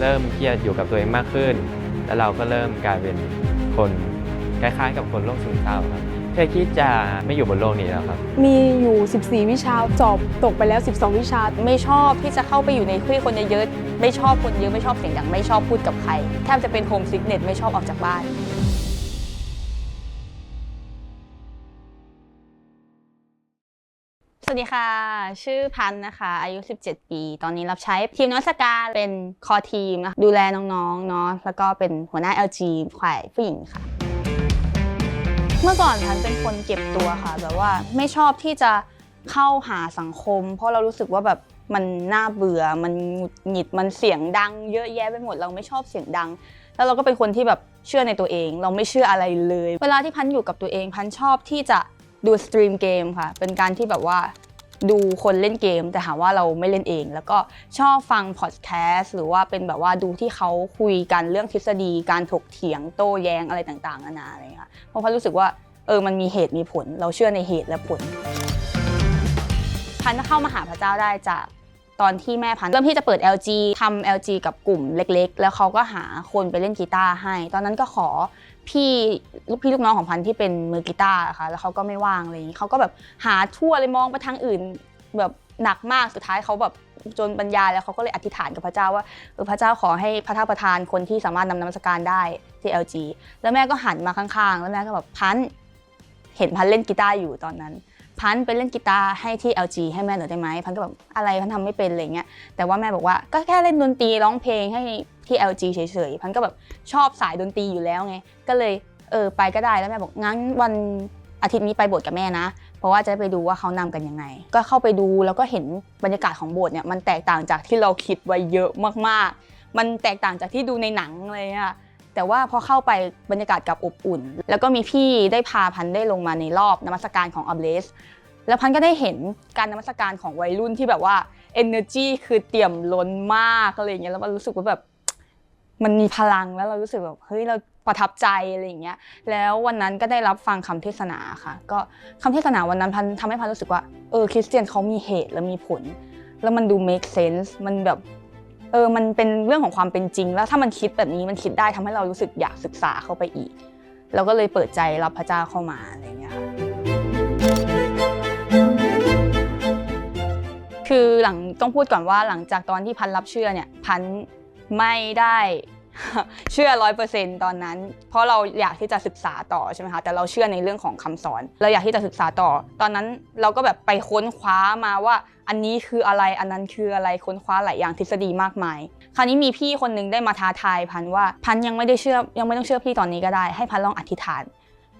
เริ่มเครียดอยู่กับตัวเองมากขึ้น แล้วเราก็เริ่มกลายเป็นคนคล้ายๆ กับคนโรคซึมเศร้าครับเคยคิดจะไม่อยู่บนโลกนี้แล้วครับ มีอยู่ 14 วิชาสอบตกไปแล้ว 12 วิชา ไม่ชอบที่จะเข้าไปอยู่ในคุยคนเยอะๆ ไม่ชอบคนเยอะ ไม่ชอบเสียงดัง ไม่ชอบพูดกับใคร แทบจะเป็นโฮมซิกเน็ตไม่ชอบออกจากบ้าน สวัสดีค่ะ ชื่อพันนะคะ อายุ 17 ปี ตอนนี้รับใช้ทีมนวัตการเป็นคอทีมนะคะดูแลน้องๆเนาะแล้วก็เป็นหัวหน้า LG ฝ่ายผู้หญิงค่ะ เมื่อก่อนพันเป็นคนเก็บตัวค่ะ แบบว่าไม่ชอบที่จะเข้าหาสังคม เพราะเรารู้สึกว่าแบบมันน่าเบื่อ มันหงุดหงิด มันเสียงดัง เยอะแยะไปหมด เราไม่ชอบเสียงดัง แล้วเราก็เป็นคนที่แบบเชื่อในตัวเอง เราไม่เชื่ออะไรเลย เวลาที่พันอยู่กับตัวเอง พันชอบที่จะ ดูสตรีมเกมค่ะ เป็นการที่แบบว่าดูคนเล่นเกม แต่หาว่าเราไม่เล่นเอง แล้วก็ชอบฟังพอดแคสต์หรือว่าเป็นแบบว่าดูที่เขาคุยกันเรื่องทฤษฎี การถกเถียงโต้แย้งอะไรต่างๆนานาอะไรอย่างเงี้ยค่ะเพราะพันรู้สึกว่าเออมันมีเหตุมีผล เราเชื่อในเหตุและผลพันเข้ามาหาพระเจ้าได้จาก ตอนที่แม่พันเริ่มที่จะเปิด LG ทำ LG กับกลุ่มเล็กๆ แล้วเขาก็หาคนไปเล่นกีตาร์ให้ ตอนนั้นก็ขอพี่ลูกพี่ลูกน้องของพันที่เป็นมือกีตาร์ค่ะแล้วเขาก็ไม่ว่างอะไรอย่างนี้เขาก็แบบหาทั่วเลยมองไปทางอื่นแบบหนักมากสุดท้ายเขาแบบจนปัญญาแล้วเขาก็เลยอธิษฐานกับพระเจ้าว่าเออพระเจ้าขอให้พระเจ้าประทานคนที่สามารถนำนมัสการได้ที่ LG แล้วแม่ก็หันมาข้างๆ แล้วแม่ก็แบบพันเห็นพันเล่นกีตาร์อยู่ตอนนั้น พันไปเล่นกีตาร์ให้ที่ LG ให้แม่หน่อยได้ไหมพันก็แบบอะไรพันทำไม่เป็นอะไรเงี้ยแต่ว่าแม่บอกว่าก็แค่เล่นดนตรีร้องเพลงให้ที่ LG เฉยๆพันก็แบบชอบสายดนตรีอยู่แล้วไงก็เลยเออไปก็ได้แล้วแม่บอกงั้นวันอาทิตย์นี้ไปโบสถ์กับแม่นะ เพราะว่าจะไปดูว่าเขานำกันยังไง ก็เข้าไปดูแล้วก็เห็นบรรยากาศของโบสถ์เนี่ยมันแตกต่างจากที่เราคิดไว้เยอะมากๆ มันแตกต่างจากที่ดูในหนังเลยอะ แต่ว่าพอเข้าไปบรรยากาศกับอบอุ่น แล้วก็มีพี่ได้พาพันได้ลงมาในรอบนมัสการของอับเลสแล้วพันก็ได้เห็นการนมัสการของวัยรุ่นที่แบบว่า energy คือเตี่ยมล้นมากอะไรอย่างเงี้ยแล้วมันรู้สึกว่าแบบมันมีพลังแล้วเรารู้สึกแบบเฮ้ยเราประทับใจอะไรอย่างเงี้ย แล้ววันนั้นก็ได้รับฟังคำเทศนาค่ะ ก็คำเทศนาวันนั้นพันทำให้พันรู้สึกว่าเออคริสเตียนเขามีเหตุและมีผล แล้วมันดู make sense มันแบบ ออมันเป็นเรื่องของความเป็นจริง แล้วถ้ามันคิดแบบนี้มันคิดได้ทำให้เรารู้สึกอยากศึกษาเข้าไปอีก เราก็เลยเปิดใจรับพระเจ้าเข้ามาอะไรอย่างเงี้ยค่ะคือหลังต้องพูดก่อนว่าหลังจากตอนที่พันรับเชื่อเนี่ยพันไม่ได้เชื่อร้อยเปอร์เซ็นตอนนั้น เพราะเราอยากที่จะศึกษาต่อใช่ไหมคะแต่เราเชื่อในเรื่องของคำสอน เราอยากที่จะศึกษาต่อ ตอนนั้นเราก็แบบไปค้นคว้ามาว่า อันนี้คืออะไรอันนั้นคืออะไรค้นคว้าหลายอย่างทฤษฎีมากมาย คราวนี้มีพี่คนหนึงได้มาท้าทายพันว่าพันยังไม่ได้เชื่อยังไม่ต้องเชื่อพี่ตอนนี้ก็ได้ ให้พันลองอธิษฐาน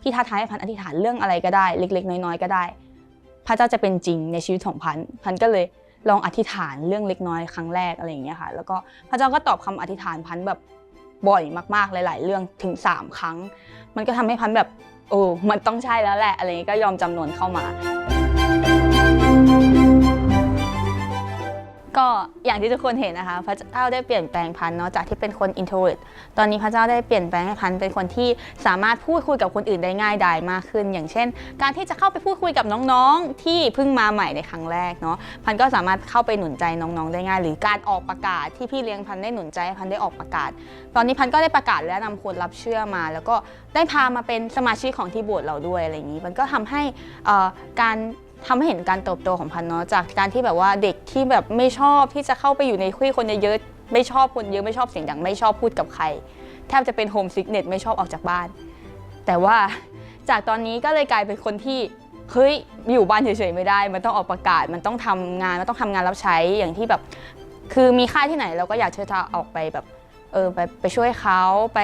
พี่ท้าทายให้พันอธิษฐานเรื่องอะไรก็ได้ เล็ก ๆ น้อยๆก็ได้ พระเจ้าจะเป็นจริงในชีวิตของพันพันก็เลยลองอธิษฐานเรื่องเล็กน้อยครั้งแรกอะไรอย่างเงี้ยค่ะ แล้วก็พระเจ้าก็ตอบคำอธิษฐานพันแบบบ่อยมากๆหลาย ๆ เรื่องถึง 3 ครั้ง มันก็ทำให้พันแบบโอ้มันต้องใช่แล้วแหละอะไรเงี้ยก็ยอมจำนวนเข้ามา ก็อย่างที่ทุกคนเห็นนะคะ พระเจ้าได้เปลี่ยนแปลงพันเนาะจากที่เป็นคน introvert ตอนนี้พระเจ้าได้เปลี่ยนแปลงให้พันเป็นคนที่สามารถพูดคุยกับคนอื่นได้ง่ายดายมากขึ้น อย่างเช่น การที่จะเข้าไปพูดคุยกับน้องๆ ที่เพิ่งมาใหม่ในครั้งแรกเนาะพันก็สามารถเข้าไปหนุนใจน้องๆ ได้ง่าย หรือการออกประกาศที่พี่เลี้ยงพันได้หนุนใจให้พันได้ออกประกาศ ตอนนี้พันก็ได้ประกาศและนำคนรับเชื่อมา แล้วก็ได้พามาเป็นสมาชิกของที่โบสถ์เราด้วยอะไรอย่างนี้ มันก็ทำให้การ ทำให้เห็นการเติบโตของพันน์เนาะจากการที่แบบว่าเด็กที่แบบไม่ชอบที่จะเข้าไปอยู่ในคุยคนเยอะๆไม่ชอบคนเยอะไม่ชอบเสียงดังไม่ชอบพูดกับใคร แทบจะเป็นโฮมซิกเน็ตไม่ชอบออกจากบ้าน แต่ว่าจากตอนนี้ก็เลยกลายเป็นคนที่เฮ้ยอยู่บ้านเฉยๆไม่ได้ มันต้องออกประกาศมันต้องทำงานมันต้องทำงานรับใช้อย่างที่แบบ คือมีค่ายที่ไหนเราก็อยากที่จะออกไปแบบเออไปไปช่วยเขาไป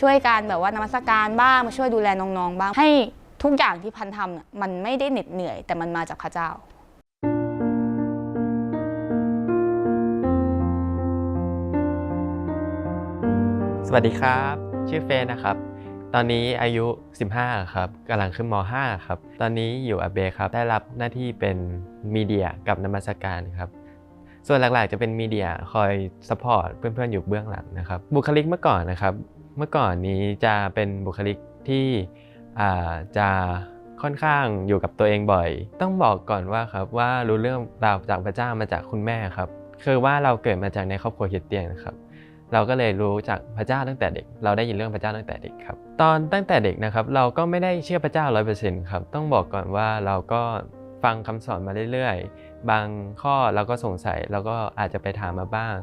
ช่วยการแบบว่านมัสการบ้างมาช่วยดูแลน้องๆบ้างให้ ทุกอย่างที่พันทำเนี่ยมันไม่ได้เหน็ดเหนื่อย แต่มันมาจากพระเจ้าสวัสดีครับ ชื่อเฟนนะครับ ตอนนี้อายุ 15 ครับกำลังขึ้นม 5 ครับ ตอนนี้อยู่อาเบครับ ได้รับหน้าที่เป็นมีเดียกับนมัสการครับ ส่วนหลักๆจะเป็นมีเดียคอยสปอร์ตเพื่อนๆ อยู่เบื้องหลังนะครับ บุคลิกเมื่อก่อนนะครับ เมื่อก่อนนี้จะเป็นบุคลิกที่ จะค่อนข้างอยู่กับตัวเองบ่อย ต้องบอกก่อนว่าครับว่ารู้เรื่องราวจากพระเจ้ามาจากคุณแม่ครับ คือว่าเราเกิดมาจากในครอบครัวคริสเตียนครับ เราก็เลยรู้จักพระเจ้าตั้งแต่เด็ก เราได้ยินเรื่องพระเจ้าตั้งแต่เด็กครับ ตอนตั้งแต่เด็กนะครับ เราก็ไม่ได้เชื่อพระเจ้าร้อยเปอร์เซ็นต์ครับ ต้องบอกก่อนว่าเราก็ฟังคำสอนมาเรื่อยๆ บางข้อเราก็สงสัยเราก็อาจจะไปถามมาบ้าง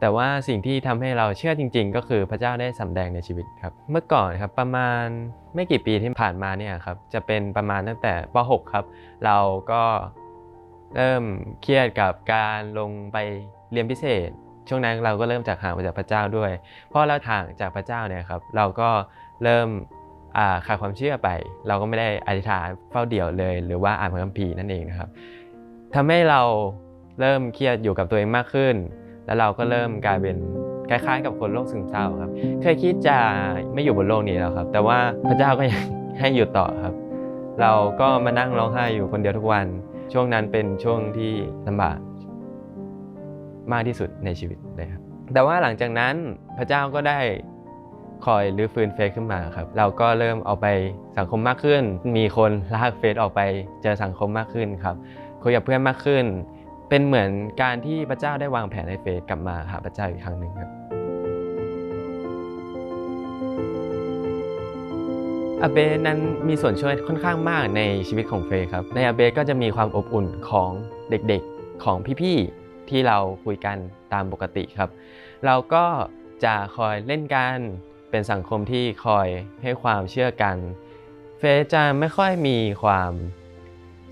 แต่ว่าสิ่งที่ทำให้เราเชื่อจริง ๆ ก็คือพระเจ้าได้สำแดงในชีวิตครับ เมื่อก่อนครับประมาณไม่กี่ปีที่ผ่านมาเนี่ยครับจะเป็นประมาณตั้งแต่ป .6 ครับ เราก็เริ่มเครียดกับการลงไปเรียนพิเศษ ช่วงนั้นเราก็เริ่มจากห่างมาจากพระเจ้าด้วยเพราะเราห่างจากพระเจ้าเนี่ยครับเราก็เริ่มขาดความเชื่อไป เราก็ไม่ได้อธิษฐานเฝ้าเดี่ยวเลย หรือว่าอ่านพระคัมภีร์นั่นเองนะครับทำให้เราเริ่มเครียดอยู่กับตัวเองมากขึ้น แล้วเราก็เริ่มกลายเป็นคล้ายๆ กับคนโรคซึมเศร้าครับ เคยคิดจะไม่อยู่บนโลกนี้แล้วครับ แต่ว่าพระเจ้าก็ยังให้อยู่ต่อครับ เราก็มานั่งร้องไห้อยู่คนเดียวทุกวัน ช่วงนั้นเป็นช่วงที่ลำบากมากที่สุดในชีวิตเลยครับ แต่ว่าหลังจากนั้นพระเจ้าก็ได้คอยรื้อฟื้นเฟซขึ้นมาครับ เราก็เริ่มเอาไปสังคมมากขึ้น มีคนลากเฟซออกไปเจอสังคมมากขึ้นครับคุยกับเพื่อนมากขึ้น เป็นเหมือนการที่พระเจ้าได้วางแผนให้เฟซกลับมาหาพระเจ้าอีกครั้งหนึ่งครับอาเบนั้นมีส่วนช่วยค่อนข้างมากในชีวิตของเฟย์ครับ ในอาเบก็จะมีความอบอุ่นของเด็กๆของพี่ๆที่เราคุยกันตามปกติครับ เราก็จะคอยเล่นกันเป็นสังคมที่คอยให้ความเชื่อกัน เฟย์จะไม่ค่อยมีความ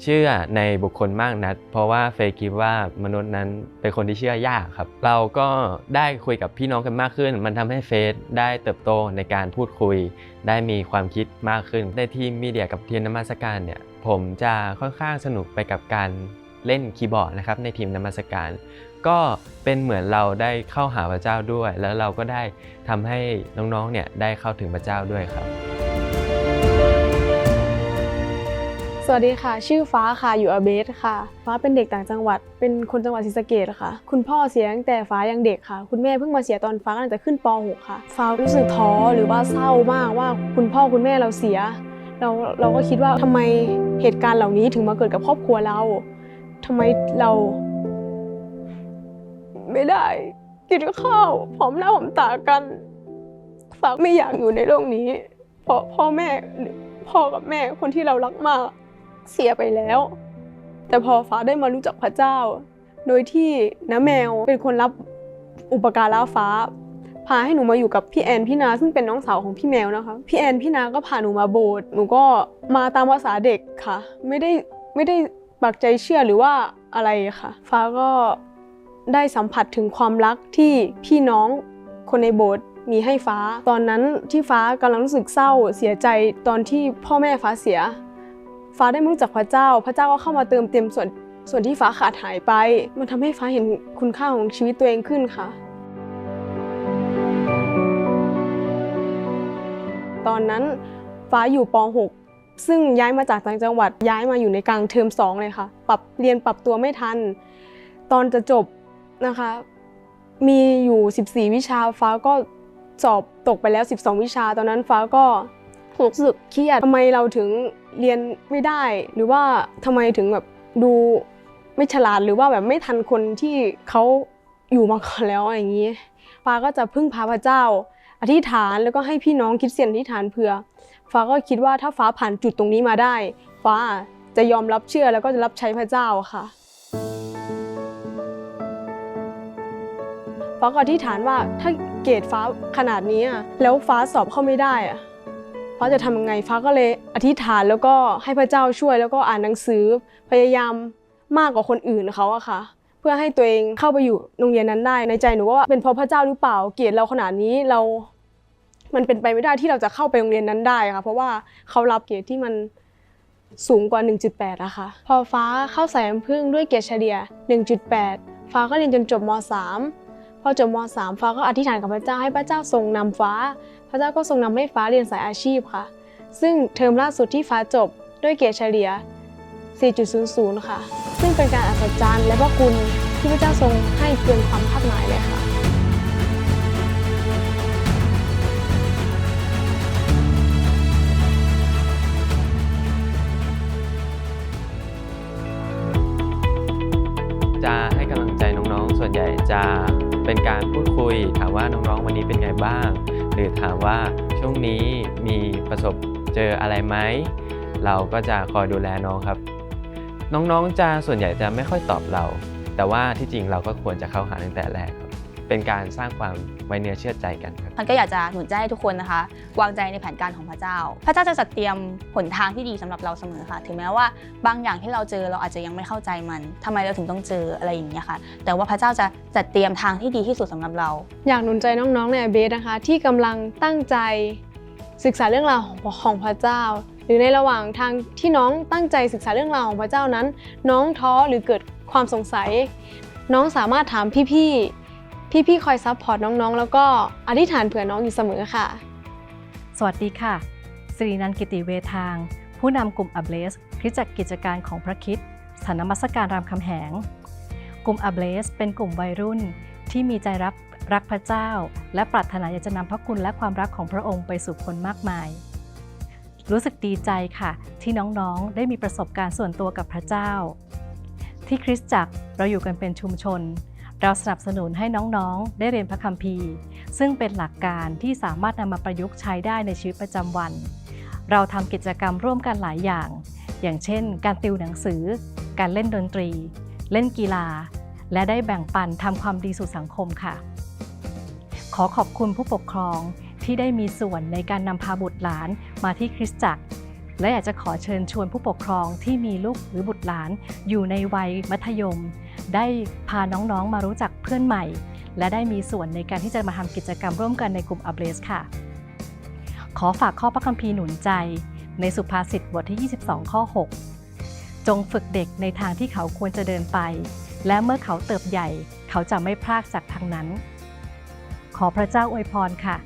เชื่อในบุคคลมากนักเพราะว่าเฟย์คิดว่ามนุษย์นั้นเป็นคนที่เชื่อยากครับ เราก็ได้คุยกับพี่น้องกันมากขึ้น มันทำให้เฟย์ได้เติบโตในการพูดคุย ได้มีความคิดมากขึ้นในทีมมีเดียกับทีมนมัสการเนี่ยผมจะค่อนข้างสนุกไปกับการเล่นคีย์บอร์ดนะครับในทีมนมัสการ ก็เป็นเหมือนเราได้เข้าหาพระเจ้าด้วย แล้วเราก็ได้ทำให้น้องๆเนี่ยได้เข้าถึงพระเจ้าด้วยครับ สวัสดีค่ะ ชื่อฟ้าค่ะอยู่อาเบสค่ะ ฟ้าเป็นเด็กต่างจังหวัด เป็นคนจังหวัดศรีสะเกษค่ะ คุณพ่อเสียตั้งแต่ฟ้ายังเด็กค่ะ คุณแม่เพิ่งมาเสียตอนฟ้ากำลังจะขึ้นป .6 ค่ะ ฟ้ารู้สึกท้อหรือว่าเศร้ามากว่าคุณพ่อคุณแม่เราเสีย เราเราก็คิดว่าทำไมเหตุการณ์เหล่านี้ถึงมาเกิดกับครอบครัวเราทำไมเรา ไม่ได้ กินข้าวพร้อมหน้าพร้อมตากันฟ้าไม่อยากอยู่ในโลกนี้ เพราะพ่อแม่พ่อกับแม่คนที่เรารักมาก เสียไปแล้ว แต่พอฟ้าได้มารู้จักพระเจ้า โดยที่น้าแมวเป็นคนรับอุปการะฟ้า พาให้หนูมาอยู่กับพี่แอนพี่นาซึ่งเป็นน้องสาวของพี่แมวนะคะพี่แอนพี่นาก็พาหนูมาโบสถ์หนูก็มาตามภาษาเด็กค่ะ ไม่ได้ไม่ได้ปักใจเชื่อหรือว่าอะไรค่ะ ฟ้าก็ได้สัมผัสถึงความรักที่พี่น้องคนในโบสถ์มีให้ฟ้า ตอนนั้นที่ฟ้ากำลังรู้สึกเศร้าเสียใจตอนที่พ่อแม่ฟ้าเสีย ฟ้าได้มารู้จักพระเจ้า พระเจ้าก็เข้ามาเติมเต็มส่วนส่วนที่ฟ้าขาดหายไป มันทำให้ฟ้าเห็นคุณค่าของชีวิตตัวเองขึ้นค่ะ ตอนนั้นฟ้าอยู่ป .6 ซึ่งย้ายมาจากต่างจังหวัดย้ายมาอยู่ในกลางเทอม2เลยค่ะ ปรับเรียนปรับตัวไม่ทัน ตอนจะจบนะคะ มีอยู่ 14 วิชาฟ้าก็สอบตกไปแล้ว 12 วิชา ตอนนั้นฟ้าก็ รู้สึกเครียดทำไมเราถึงเรียนไม่ได้ หรือว่าทำไมถึงแบบดูไม่ฉลาดหรือว่าแบบไม่ทันคนที่เขาอยู่มาก่อนแล้วอะไรอย่างนี้ฟ้าก็จะพึ่งพาพระเจ้า อธิษฐานแล้วก็ให้พี่น้องคิดเสียนอธิษฐานเผื่อ ฟ้าก็คิดว่าถ้าฟ้าผ่านจุดตรงนี้มาได้ ฟ้าจะยอมรับเชื่อแล้วก็จะรับใช้พระเจ้าค่ะฟ้าก็อธิษฐานว่าถ้าเกรดฟ้าขนาดนี้แล้วฟ้าสอบเข้าไม่ได้อะ ฟ้าจะทำยังไงฟ้าก็เลยอธิษฐานแล้วก็ให้พระเจ้าช่วยแล้วก็อ่านหนังสือพยายามมากกว่าคนอื่นเขาอะค่ะ เพื่อให้ตัวเองเข้าไปอยู่โรงเรียนนั้นได้ในใจหนูว่าเป็นเพราะพระเจ้าหรือเปล่าเกียรดเราขนาดนี้เรา มันเป็นไปไม่ได้ที่เราจะเข้าไปโรงเรียนนั้นได้ค่ะ เพราะว่าเขารับเกียรดที่มันสูงกว่า 1.8อะค่ะ พอฟ้าเข้าสายน้ำผึ้งด้วยเกียรดเฉลี่ย 1.8 ฟ้าก็เรียนจนจบม .3 พอจบม .3 ฟ้าก็อธิษฐานกับพระเจ้าให้พระเจ้าทรงนำฟ้า พระเจ้าก็ทรงนำให้ฟ้าเรียนสายอาชีพค่ะ ซึ่งเทอมล่าสุดที่ฟ้าจบด้วยเกรดเฉลี่ย 4.00 ค่ะ ซึ่งเป็นการอัศจรรย์และพระคุณที่พระเจ้าทรงให้เกินความคาดหมายเลยค่ะจะให้กำลังใจน้องๆ ส่วนใหญ่จะเป็นการพูดคุย ถามว่าน้องๆ วันนี้เป็นไงบ้าง หรือถามว่าช่วงนี้มีประสบเจออะไรไหม เราก็จะคอยดูแลน้องครับ น้องๆจะส่วนใหญ่จะไม่ค่อยตอบเรา แต่ว่าที่จริงเราก็ควรจะเข้าหาตั้งแต่แรก เป็นการสร้างความไว้เนื้อเชื่อใจกันครับ พันก็อยากจะหนุนใจให้ทุกคนนะคะ วางใจในแผนการของพระเจ้า พระเจ้าจะจัดเตรียมหนทางที่ดีสำหรับเราเสมอค่ะ ถึงแม้ว่าบางอย่างที่เราเจอเราอาจจะยังไม่เข้าใจมันทำไมเราถึงต้องเจออะไรอย่างเงี้ยค่ะ แต่ว่าพระเจ้าจะจัดเตรียมทางที่ดีที่สุดสำหรับเรา อยากหนุนใจน้องๆในเบสนะคะ ที่กำลังตั้งใจศึกษาเรื่องราวของของพระเจ้า หรือในระหว่างทางที่น้องตั้งใจศึกษาเรื่องราวของพระเจ้านั้น น้องท้อหรือเกิดความสงสัย น้องสามารถถามพี่ๆ พี่ๆคอยซัพพอร์ตน้องๆ แล้วก็อธิษฐานเผื่อน้องอยู่เสมอค่ะ สวัสดีค่ะสิรินันทกิติเวทาง ผู้นำกลุ่มอับเลสคริสตจักรกิจการของพระคิดสถานมัสการรามคำแหง กลุ่มอับเลสเป็นกลุ่มวัยรุ่นที่มีใจรักรักพระเจ้า และปรารถนาอยากจะนำพระคุณและความรักของพระองค์ไปสู่คนมากมาย รู้สึกดีใจค่ะ ที่น้องๆได้มีประสบการณ์ส่วนตัวกับพระเจ้า ที่คริสตจักรเราอยู่กันเป็นชุมชน เราสนับสนุนให้น้องๆ ได้เรียนพระคัมภีร์ ซึ่งเป็นหลักการที่สามารถนำมาประยุกต์ใช้ได้ในชีวิตประจำวัน เราทำกิจกรรมร่วมกันหลายอย่าง อย่างเช่น การติวหนังสือ การเล่นดนตรี เล่นกีฬา และได้แบ่งปันทำความดีสู่สังคมค่ะ ขอขอบคุณผู้ปกครองที่ได้มีส่วนในการนำพาบุตรหลานมาที่คริสตจักร และอยากจะขอเชิญชวนผู้ปกครองที่มีลูกหรือบุตรหลานอยู่ในวัยมัธยม ได้พาน้องๆ มารู้จักเพื่อนใหม่ และได้มีส่วนในการที่จะมาทำกิจกรรมร่วมกันในกลุ่มอับเลสค่ะ ขอฝากข้อพระคัมภีร์หนุนใจ ในสุภาษิตบทที่ 22 ข้อ 6 จงฝึกเด็กในทางที่เขาควรจะเดินไป และเมื่อเขาเติบใหญ่เขาจะไม่พลากจากทางนั้น ขอพระเจ้าอวยพรค่ะ